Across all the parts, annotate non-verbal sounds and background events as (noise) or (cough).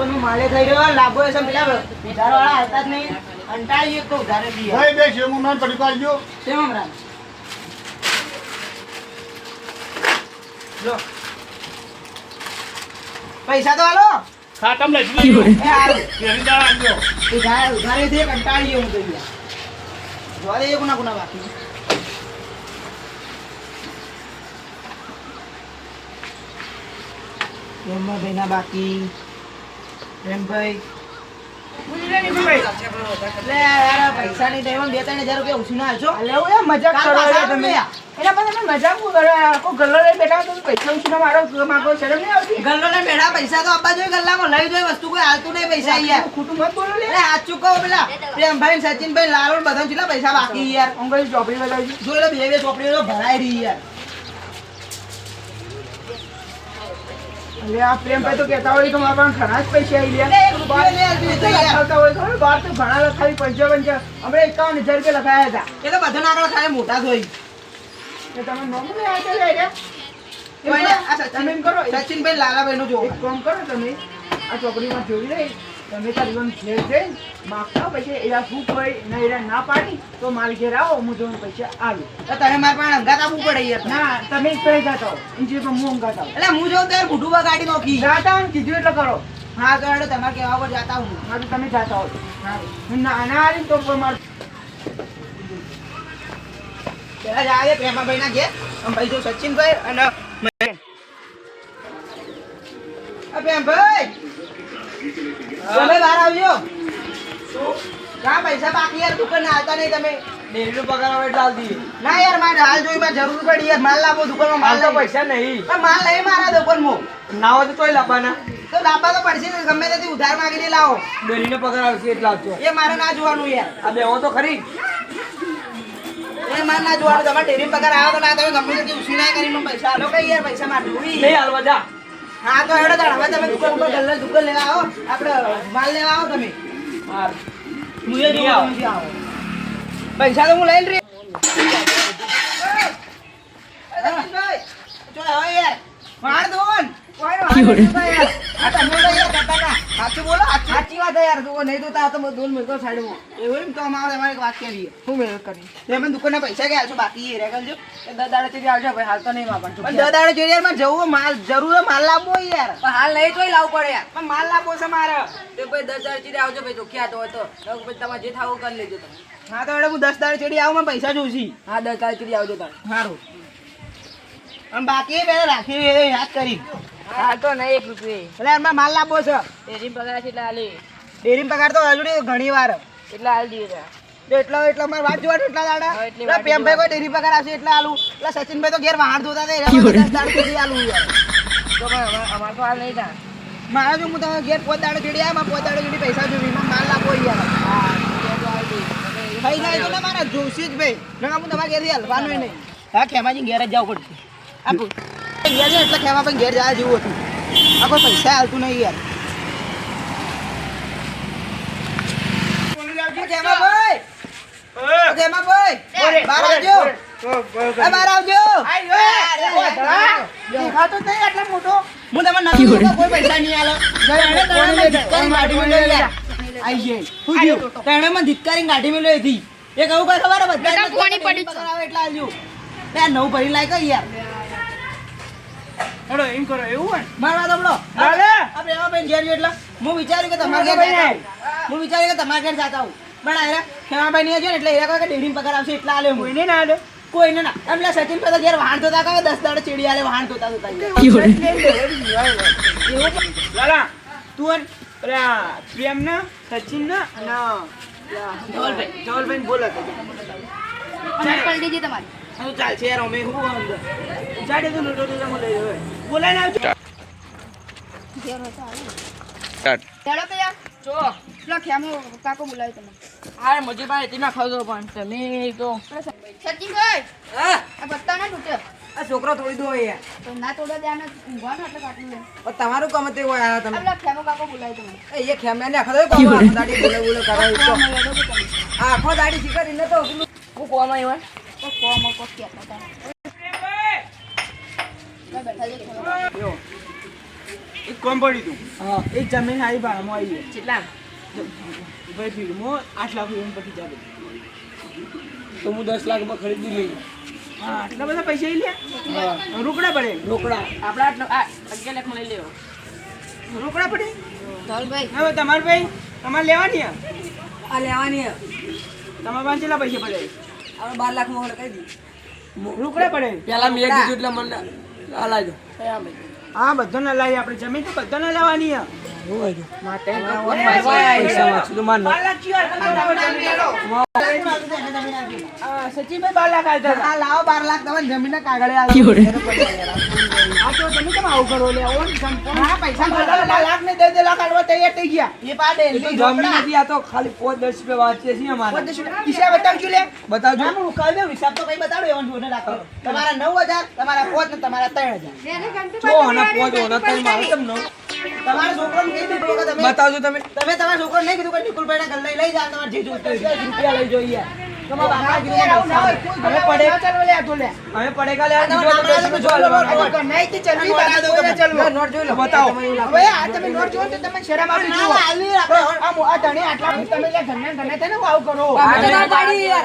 દુકાનનો માલે થઈ રહ્યો લાભો હશે પેલા ઉધારવાળા આવતા જ નહીં. એક તો ઉધારે બી ભાઈ બે શેમું નાન પડી પાડજો કેમ રામ લો. પૈસા તો હાલો ખાતમ લઈ લીધું એ હારું. તેની જા આલજો ઉધાર ઉધારે દે કંટાળી ગયો હું તો યાર જોરે એક કોના ગુના બાકી. ના બાકી. પ્રેમભાઈ પૈસાની ટાઈમ બે ત્રણ હજાર રૂપિયા ઓછું ના લેવું મજાક કરો તમે. એના પછી તમે મજાક કરો? આખો ગલ્લો લઈ બેઠા તો પૈસા ઉછીને મારો માગો? શરમ નહીં આવતી? ગલ્લો ને બેઠા પૈસા તો આપવા જોઈએ ગલ્લામાં લઈ જોઈએ વસ્તુ કોઈ હાલતું નહીં પૈસા યાર. ખોટું મત બોલો લે હાથ ચૂકવો પેલા. પ્રેમભાઈ સચિનભાઈ લાલો બધા કેટલા પૈસા બાકી યાર. અંગલ ચોપડી જોઈ લો બે બે ચોપડીઓ ભરાઈ રહી યાર. એટલે આ પ્રેમભાઈ તો કહેતા હોય તો મારા ઘણા જ પૈસા આવી અરે હાલતું એ તો હોય બહાર તો ઘણા લખાવી પંચા છે હમણાં એકાવન હજાર રૂપિયા લખાયા હતા. એ તો બધા નાકડા ખાલી મોટા થોઈ તમે લઈ આવ્યા તમે કરો સચિનભાઈ લાલાભાઈ નું કામ કરો તમે આ ચોકડીમાં જોઈ લઈ. તમે તારી ઘેર જઈને માગતા પૈસા એરા શું કોઈ ને એરા ના પાડી તો મારી ઘેર આવો હું જોઉં પૈસા આવી. તો તમે મારા પાસે અંગાત આપવું પડે યાર. ના તમે કઈ જતા હો પર હું અંગાત આવું. એટલે હું જોઉં ત્યારે મોઢું બગાડી નોખી. જાતા કીધું એટલે કરો. હા હેડો તમારે કહેવા પર જાતા હું. હા તો તમે જાતા હો. હું ના ના આવીને તો પણ મારું પેલા જાય પ્રેમાભાઈ ના ઘેર. ભાઈ જો સચિનભાઈ અને પ્રેમભાઈ! તમે બહાર આવજો પૈસા બાકી યાર દુકાન આવતા નહીં તમે. ડેરીનો પગાર હવે એટલે દઈએ. ના યાર મારે હાલ જોઈ મારે જરૂર પડી યાર. માલ લાવો દુકાનમાં માલ હાલ તો પૈસા નહીં. પણ માલ લઈ મારા દુકાનમાં. ના હોય તો તોય લાવવાના. તો લાવવા તો પડશે ગમે તેથી ઉધાર માંગીને લાવો. ડેરીનો પગાર આવશે એટલે આપજો. એ મારે ના જોવાનું યાર. આ બેહો તો ખરી. એ મારે ના જોવાનું. તમારે ડેરી પગાર આવે તો ના તમે ગમે તેથી ઉછીના કરીને પૈસા આલો કઈ યાર પૈસા માટે નહીં હાલવા જા. હા તો હેડો તાણ હવે તમે દુકાન ઉપર ગલ્લે દુકાન લેવા આવો આપણે માલ લેવા આવો તમે હું એ નહીં આવો. જોઉં છું, આવો. પૈસા તો હું લઈને રે ચો હવે યાર માર દો ને. કોઈ નો. આ તમે. સાચું બોલો સાચી. વાત યાર તું નહીં તો હું દોન મૂકો સાઈડમાં એવું એમ તો અમારે અમારે એક વાત છે. શું મેળ કરી તમે દુકાનના પૈસા ગયા છો બાકી એ રેગલ જો એ દસ દાડે થી આવજો ભાઈ હાલ તો નહીં માં પણ દર દાડા ચડી યાર મારે જવું માલ જરૂર માલ લાવવો યાર. પણ હાલ નહીં તોય લાવવું પડે યાર. પણ માલ લાવવો છે મારે. તો ભાઈ દસ દાડા ચડી આવજો ભાઈ હોય તો. તો પછી તમારે જે થાવું કરી લેજો તમે. હા તો એટલે હું દસ દાડા ચડી આવું મને પૈસા છું હા દસ દાડા ચડી આવજો તમે સારું અને બાકી પેલા રાખી એ યાદ કરી. હા તો નહીં એક રૂપિયા એટલે એમાં માલ લાવવો છે. ડેરી પગાર છે એટલે હાલી ડેરી પગાર તો હજુ ઘણી વાર. એટલે હાલ એટલો એટલો મારે વાત જોવા એટલા દાડા. એટલે પ્રેમભાઈ કોઈ ડેરી પગાર આવશે એટલે આલું. એટલે સચિનભાઈ તો ઘેર વાહન ધોતા હતા આલું યાર. તો અમારે તો હાલ નહીં થાય. મારા જો હું તમે ઘેર પોત દાડે ચડી આવ્યા પોત દાડે ચડી પૈસા જોવી માલ લાવવો યાર. થઈ જાય તો ને મારા જોશી જ ભાઈ. ના હું તમારા ઘેરથી હલવાનું નહીં. હા ખેમાજી ઘેર જ જવું પડશે. આ પુ- ઘેર છે એટલે ખેમા પણ ઘેર જવા જેવું હતું. આ કોઈ પૈસા હાલતું નહીં યાર. આ ખેમાભાઈ! આ ખેમાભાઈ! બહાર આવજો. બહાર આવજો. દેખાતો નહીં આટલો મોટો. હું તમને નથી કોઈ પૈસા નહીં આલો. તેણે મને ધિક્કારીને ગાડી જાય. મેલ્યો હતી. એ કહું કોઈ ખબર પડી બધા જ એટલે આલજો. બે નવું ભરી લાયક યાર. હેડો એમ કરો એવું હોય? મારવા દો હાલે? આપણે એવા ભાઈને ઘેર એટલા એટલે. હું વિચાર્યું કે તમારા ઘેર ભાઈ. હું વિચાર્યું કે તમારા ઘેર જાતા હું પણ આ રહ્યા ખેમાભાઈ નહીં હજુ ને એટલે એ કહે કે ડેરીમાં પગાર આવશે એટલા આલે હું. એને ના આલે. કોઈને ના. એમ લે સચિન ભાઈ તો ઘેર વાહણ ધોતા કહે દસ દાડે ચીડી આલે વાહણ. એવું પણ લાલા તું અને પેલા પ્રેમ ના સચિન ના ના જવલભાઈ. જવલભાઈ બોલો તો. શું ચાલશે યાર અમે શું અંદર? જાડે તો લોટો તો તમે લઈ લો બોલાય આવજો. ચાલો. તો જો. પેલો ખેમો કાકો બોલાવ્યો તમે અરે મજી ભાઈ ખાવ પણ તમે તો સચિનભાઈ હા? આ પત્તા ના તૂટે આ છોકરો થોડી દો યાર તો ના તોડો ત્યાં ઊંઘવાનું એટલે લે તમારું કામ તે હોય આ તમે. પેલા ખેમો કાકો બોલાવ્યો તમે એ ને આખો દાડી બોલે બોલે કરાવી (laughs) આખો દાડી શીખરી ને તો હું કોમ આવ્યો કોમ કો કાકો. જો. એ કોમ પડ્યું તું. હા એક જમીન હારી ભાડામાં આવી છે કેટલા ભાઈ ફીડમાં આઠ લાખ રૂપિયા પટી જાય તો હું દસ લાખમાં ખરીદી લઈ હા આટલા બધા પૈસા લઈ લે? રોકડા પડે. રોકડા. આપણા આટલો આ અગિયાર લાખ લઈ લેવો. રોકડા પડે? ધવલભાઈ હવે તમારે ભાઈ તમારે લેવાની આ? લેવાની હે. તમારે પાસે કેટલા પૈસા પડે? આપણે બાર મોહર કહી દી રોકડા પડે. પેલા મેં કીધું એટલે મને હલાજો હા બધાને લાવી આપણે જમીન તો બધાને લેવાની લાખ સચિનભાઈ બાર લાખ આવ્યા. લાવો બાર લાખ તમે જમીનના કાગળે. આ તો તમે કેમ આવું કરો લે ઓન સંપૂર્ણ પૈસા લાખ ને દસ દસ લાખ આલવા તૈયાર થઈ ગયા. એ પાડે એ તો જમીન નથી આ તો ખાલી પાંચ દસ રૂપિયા વાંચીએ છીએ અમારે. હિસાબ બતાવજો લે. બતાવજો. ના, હું ઉકાળી દઉં. હિસાબ તો કઈ બતાડો એવાનો જોઈને રાખો. તમારા નવ હજાર તમારા પાંચ ને તમારા ત્રણ હજાર. જો અને પાંચ ઓના ત્રણ મારે કેમ ન તમારા છોકરાને કહી દીધું તમે? બતાવજો તમે. તમે તમારા છોકરાને નહીં કીધું કે નિકુલભાઈના ઘર લઈ લઈ જાઓ તમારે જે જોઈતું રૂપિયા લઈ જોઈએ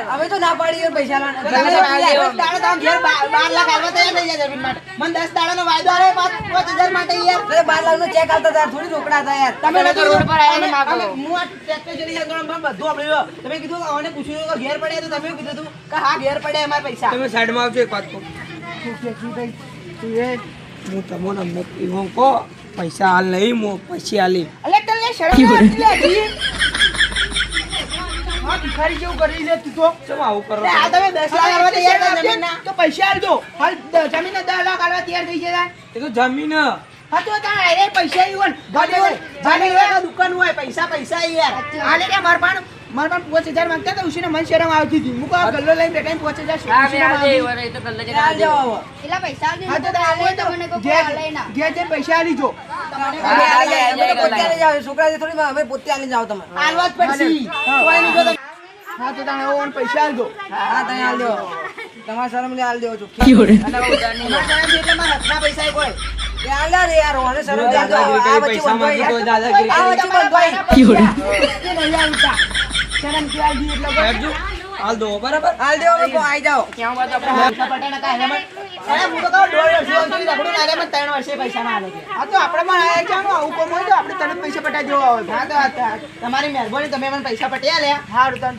હવે તો ને ના, ના પાડી ના પૈસા તમે દસ દાડો તમે બાર- બાર લાખ આલવા તૈયાર થઈ જાય મને દસ દાડાનો વાયદો આવે પાંચ હજાર માટે યાર. બાર લાખ નો ચેક આવતા હતા થોડી રોકડા હતા યાર. તમે રોડ પર હું આ જોડી આગળ બધું આપણે તમે કીધું અને પૂછ્યું ઘેર પડે તો તમે કીધું હતું કે હા ઘેર પડે અમારા પૈસા. તમે સાઈડમાં આવજો એક વાત કહું. તું એ હું તમને અમને એવું કહો પૈસા હાલ લઈ મો પછી હાલી અલે તને શરમ ના આવતી લે હજી? હા ભિખારી જેવું કરી લે તું તો. ચમ આવું કરો આ તમે? દસ લાખ આલવા તૈયાર છો આપજે, તો પૈસા આલજો હાલ દ- જમીનના દસ લાખ આલવા તૈયાર થઈ ગયા. એ તો જમીન. હે. હા તારે પૈસા આવ્યો ને. દુકાન હોય પૈસા પૈસા યાર આલે કે માર પાણ માર પણ પાંચ હજાર માંગતા હતા ઉશીને મન શરમ આવતી હતી. મૂકો આ ગલ્લો લઈને બેઠા પાંચ હજાર હા ઉસીને બે માંગી. આજે એ તો કલ્લે એ હાલ જાઓ. હવે. કેટલા પૈસા હા તો તમે હોય તો તમને કોઈ ઘેર ના. ઘેર જઈને પૈસા આલી જો. જાઓ. છોકરાથી થોડી અમે પોતે હાલી જાવ તમે. આલવા જ પડશે. કોઈ નહીં જો હા તો તમે ઓન પૈસા આલજો હા તમે દેવો તમારા શરમ લે આલ દેવો છો એટલે મારા. હાથના પૈસા કોઈ યાર યાર ઓને શરમ લે આ વચ્ચે. તો દાદાગીરી આ વચ્ચે શરમથી આલી એટલે કોઈ- હાલ દો બરાબર? હાલ દેવો અમે આવી જાઓ. ક્યાં વાત આપણે પૈસા પટાઈને કાંઈ એમાં- અરે હું તો કહું દોઢ વર્ષે સુધી રખડું ના રે, મને ત્રણ વર્ષે પૈસા ના આલે હા તો આપણે આયા આવું કોમ હોય તો આપણે તરત પૈસા પટાઈ દેવા આવે હા તો તમારી મહેરબાની તમે મને પૈસા પટ્યા લે હા તો